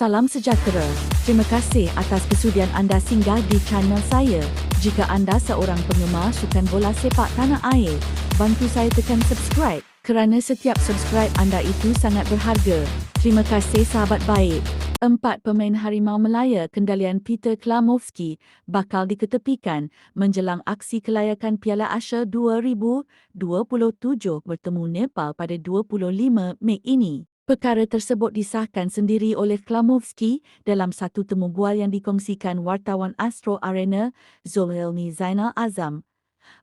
Salam sejahtera. Terima kasih atas kesudian anda singgah di channel saya. Jika anda seorang penggemar sukan bola sepak tanah air, bantu saya tekan subscribe kerana setiap subscribe anda itu sangat berharga. Terima kasih sahabat baik. Empat pemain Harimau Melaya kendalian Peter Klamovski bakal diketepikan menjelang aksi kelayakan Piala Asia 2027 bertemu Nepal pada 25 Mei ini. Perkara tersebut disahkan sendiri oleh Klamovski dalam satu temu bual yang dikongsikan wartawan Astro Arena Zulhilmi Zainal Azam.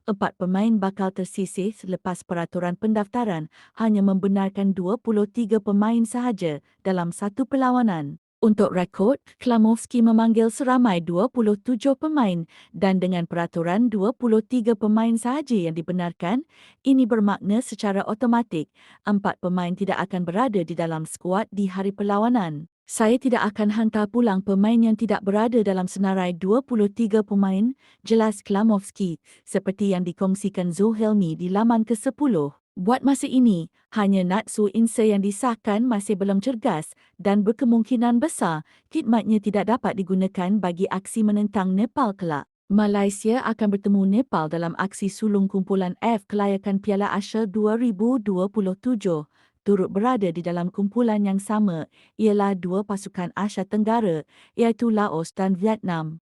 Empat pemain bakal tersisih selepas peraturan pendaftaran hanya membenarkan 23 pemain sahaja dalam satu perlawanan. Untuk rekod, Klamovski memanggil seramai 27 pemain dan dengan peraturan 23 pemain sahaja yang dibenarkan, ini bermakna secara automatik empat pemain tidak akan berada di dalam skuad di hari perlawanan. Saya tidak akan hantar pulang pemain yang tidak berada dalam senarai 23 pemain, jelas Klamovski, seperti yang dikongsikan Zohelmi di laman ke-10. Buat masa ini, hanya Natsu Inse yang disahkan masih belum cergas dan berkemungkinan besar khidmatnya tidak dapat digunakan bagi aksi menentang Nepal kelak. Malaysia akan bertemu Nepal dalam aksi sulung kumpulan F kelayakan Piala Asia 2027. Turut berada di dalam kumpulan yang sama ialah dua pasukan Asia Tenggara iaitu Laos dan Vietnam.